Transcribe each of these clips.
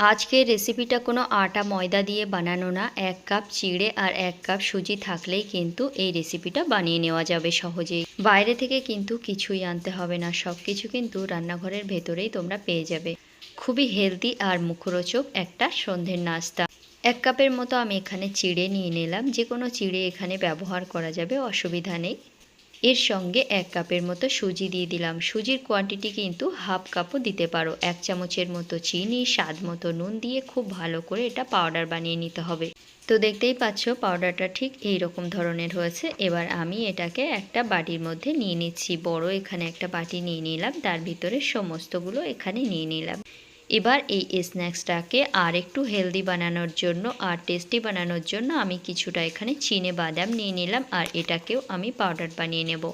আজকের রেসিপিটা কোনো আটা ময়দা দিয়ে বানানো না। এক কাপ চিড়ে আর এক কাপ সুজি থাকলেই কিন্তু এই রেসিপিটা বানিয়ে নেওয়া যাবে সহজেই। বাইরে থেকে কিন্তু কিছুই আনতে হবে না। সব কিছু কিন্তু রান্নাঘরের ভেতরেই তোমরা পেয়ে যাবে। খুবই হেলদি আর মুখরোচক একটা সন্ধ্যের নাস্তা। এক কাপের মতো আমি এখানে চিড়ে নিয়ে নিলাম। যে কোনো চিড়ে এখানে ব্যবহার করা যাবে, অসুবিধা নেই। এর সঙ্গে এক কাপের মতো সুজি দিয়ে দিলাম। সুজির কোয়ান্টিটি কিন্তু হাফ কাপও দিতে পারো। এক চামচের মতো চিনি, স্বাদ মতো নুন দিয়ে খুব ভালো করে এটা পাউডার বানিয়ে নিতে হবে। তো দেখতেই পাচ্ছ পাউডারটা ঠিক এই রকম ধরনের হয়েছে। এবার আমি এটাকে একটা বাটির মধ্যে নিয়ে নিচ্ছি। বড় এখানে একটা বাটি নিয়ে নিলাম। তার ভিতরে সমস্তগুলো এখানে নিয়ে নিলাম। এবার এই স্ন্যাক্সটাকে আর একটু হেলদি বানানোর জন্য আর টেস্টি বানানোর জন্য আমি কিছুটা এখানে চিনে বাদাম নিয়ে নিলাম আর এটাকেও আমি পাউডার বানিয়ে নেব।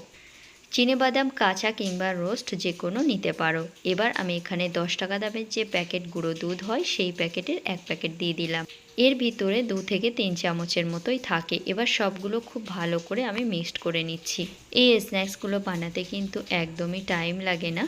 চিনে বাদাম, কাঁচা কিংবা রোস্ট যে কোনো নিতে পারো। এবার আমি এখানে দশ টাকা দামের যে প্যাকেট গুঁড়ো দুধ হয় সেই প্যাকেটের এক প্যাকেট দিয়ে দিলাম। এর ভিতরে দু থেকে তিন চামচের মতোই থাকে। এবার সবগুলো খুব ভালো করে আমি মিক্সড করে নিচ্ছি। এই স্ন্যাক্সগুলো বানাতে কিন্তু একদমই টাইম লাগে না।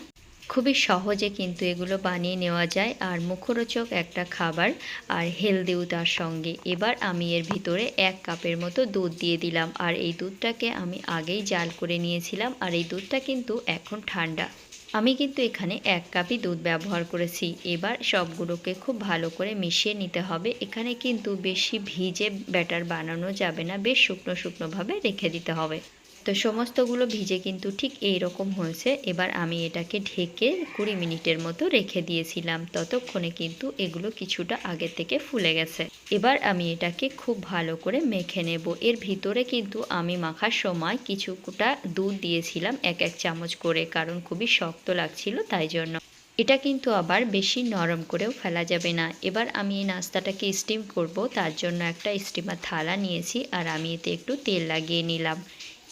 খুবই সহজে কিন্তু এগুলো বানিয়ে নেওয়া যায়। আর মুখরোচক একটা খাবার আর হেলদিও তার সঙ্গে। এবার আমি এর ভিতরে এক কাপের মতো দুধ দিয়ে দিলাম। আর এই দুধটাকে আমি আগেই জাল করে নিয়েছিলাম। আর এই দুধটা কিন্তু এখন ঠান্ডা। আমি কিন্তু এখানে এক কাপই দুধ ব্যবহার করেছি। এবার সবগুলোকে খুব ভালো করে মিশিয়ে নিতে হবে। এখানে কিন্তু বেশি ভিজে ব্যাটার বানানো যাবে না। বেশ শুকনো শুকনোভাবে রেখে দিতে হবে। তো সমস্তগুলো ভিজে কিন্তু ঠিক এই রকম হয়েছে। এবার আমি এটাকে ঢেকে কুড়ি মিনিটের মতো রেখে দিয়েছিলাম। ততক্ষণে কিন্তু এগুলো কিছুটা আগে থেকে ফুলে গেছে। এবার আমি এটাকে খুব ভালো করে মেখে নেব। এর ভিতরে কিন্তু আমি মাখার সময় কিছুটা দুধ দিয়েছিলাম এক এক চামচ করে, কারণ খুবই শক্ত লাগছিল তাই জন্য। এটা কিন্তু আবার বেশি নরম করেও ফেলা যাবে না। এবার আমি এই নাস্তাটাকে স্টিম করব। তার জন্য একটা স্টিমার থালা নিয়েছি আর আমি এতে একটু তেল লাগিয়ে নিলাম।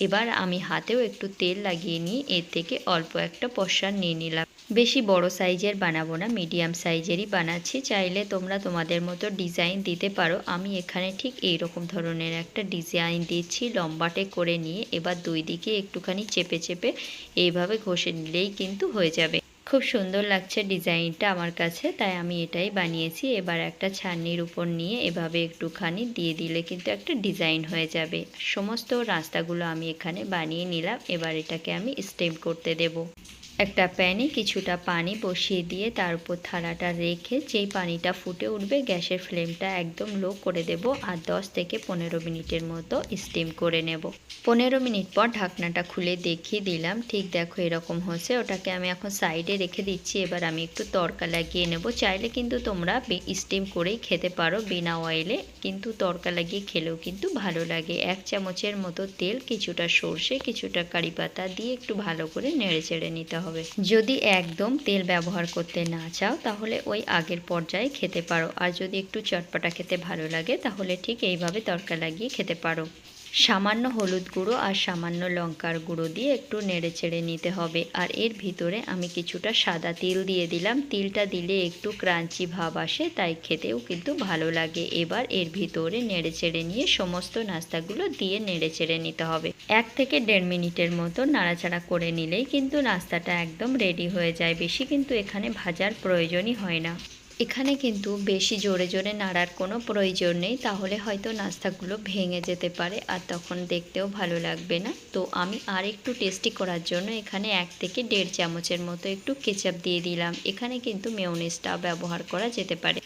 এবার আমি হাতেও একটু তেল লাগিয়ে নিয়ে এর থেকে অল্প একটা পশার নিয়ে নিলাম। বেশি বড় সাইজের বানাবো না, মিডিয়াম সাইজেরই বানাচ্ছি। চাইলে তোমরা তোমাদের মতো ডিজাইন দিতে পারো। আমি এখানে ঠিক এই রকম ধরনের একটা ডিজাইন দিচ্ছি, লম্বাটে করে নিয়ে। এবার দুই দিকে একটুখানি চেপে চেপে এইভাবে ঘষে নিলেই কিন্তু হয়ে যাবে। খুব সুন্দর লাগছে ডিজাইনটা আমার কাছে, তাই আমি এটাই বানিয়েছি। এবার একটা ছান্নির উপর নিয়ে এভাবে একটুখানি দিয়ে দিলে কিন্তু একটা ডিজাইন হয়ে যাবে। সমস্ত রাস্তাগুলো আমি এখানে বানিয়ে নিলাম, এবার এটাকে আমি স্টেম করতে দেব। একটা প্যানে কিছুটা পানি বসিয়ে দিয়ে তার উপর থালাটা রেখে যেই পানিটা ফুটে উঠবে, গ্যাসের ফ্লেমটা একদম লো করে দেব আর 10 থেকে পনেরো মিনিটের মতো স্টিম করে নেব। পনেরো মিনিট পর ঢাকনাটা খুলে দেখিয়ে দিলাম, ঠিক দেখো এরকম হচ্ছে ওটাকে আমি এখন সাইডে রেখে দিচ্ছি, এবার আমি একটু তরকা লাগিয়ে নেব। চাইলে কিন্তু তোমরা স্টিম করেই খেতে পারো বিনা অয়েলে, কিন্তু তরকা লাগিয়ে খেলেও কিন্তু ভালো লাগে। এক চামচের মতো তেল, কিছুটা সর্ষে, কিছুটা কারি পাতা দিয়ে একটু ভালো করে নেড়ে চেড়ে নিতে হবে। হবে। যদি একদম তেল ব্যবহার করতে না চাও, তাহলে ওই আগের পর্যায়ে খেতে পারো। আর যদি একটু চটপটা খেতে ভালো লাগে, তাহলে ঠিক এইভাবে তরকা লাগিয়ে খেতে পারো। সামান্য হলুদ গুঁড়ো আর সামান্য লঙ্কার গুঁড়ো দিয়ে একটু নেড়ে চেড়ে নিতে হবে। আর এর ভিতরে আমি কিছুটা সাদা তিল দিয়ে দিলাম। তিলটা দিলে একটু ক্রাঞ্চি ভাব আসে, তাই খেতেও কিন্তু ভালো লাগে। এবার এর ভিতরে নেড়ে চেড়ে নিয়ে সমস্ত নাস্তাগুলো দিয়ে নেড়ে চেড়ে নিতে হবে। এক থেকে দেড় মিনিটের মতো নাড়াচাড়া করে নিলেই কিন্তু নাস্তাটা একদম রেডি হয়ে যায়। বেশি কিন্তু এখানে ভাজার প্রয়োজনই হয় না। এখানে কিন্তু বেশি জোরে জোরে নাড়ার কোনো প্রয়োজন নেই, তাহলে হয়তো নাস্তাগুলো ভেঙে যেতে পারে আর তখন দেখতেও ভালো লাগবে না। তো আমি আর একটু টেস্টি করার জন্য এখানে এক থেকে দেড় চামচের মতো একটু কেচাপ দিয়ে দিলাম। এখানে কিন্তু মেয়নিজটাও ব্যবহার করা যেতে পারে।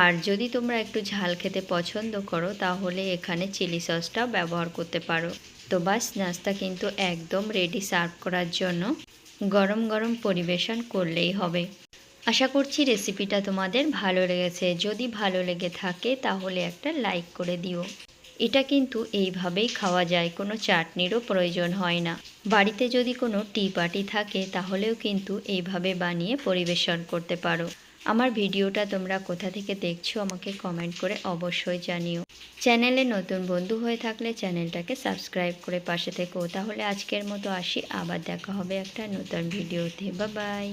আর যদি তোমরা একটু ঝাল খেতে পছন্দ করো, তাহলে এখানে চিলি সসটাও ব্যবহার করতে পারো। তো বাস, নাস্তা কিন্তু একদম রেডি সার্ভ করার জন্য। গরম গরম পরিবেশন করলেই হবে। আশা করছি রেসিপিটা তোমাদের ভালো লেগেছে। যদি ভালো লেগে থাকে, তাহলে একটা লাইক করে দিও। এটা কিন্তু এইভাবেই খাওয়া যায়, কোনো চাটনিরও প্রয়োজন হয় না। বাড়িতে যদি কোনো টি পার্টি থাকে, তাহলেও কিন্তু এইভাবে বানিয়ে পরিবেশন করতে পারো। আমার ভিডিওটা তোমরা কোথা থেকে দেখছ, আমাকে কমেন্ট করে অবশ্যই জানিও। চ্যানেলে নতুন বন্ধু হয়ে থাকলে চ্যানেলটাকে সাবস্ক্রাইব করে পাশে থেকো। তাহলে আজকের মতো আসি, আবার দেখা হবে একটা নতুন ভিডিওতে। বা বাই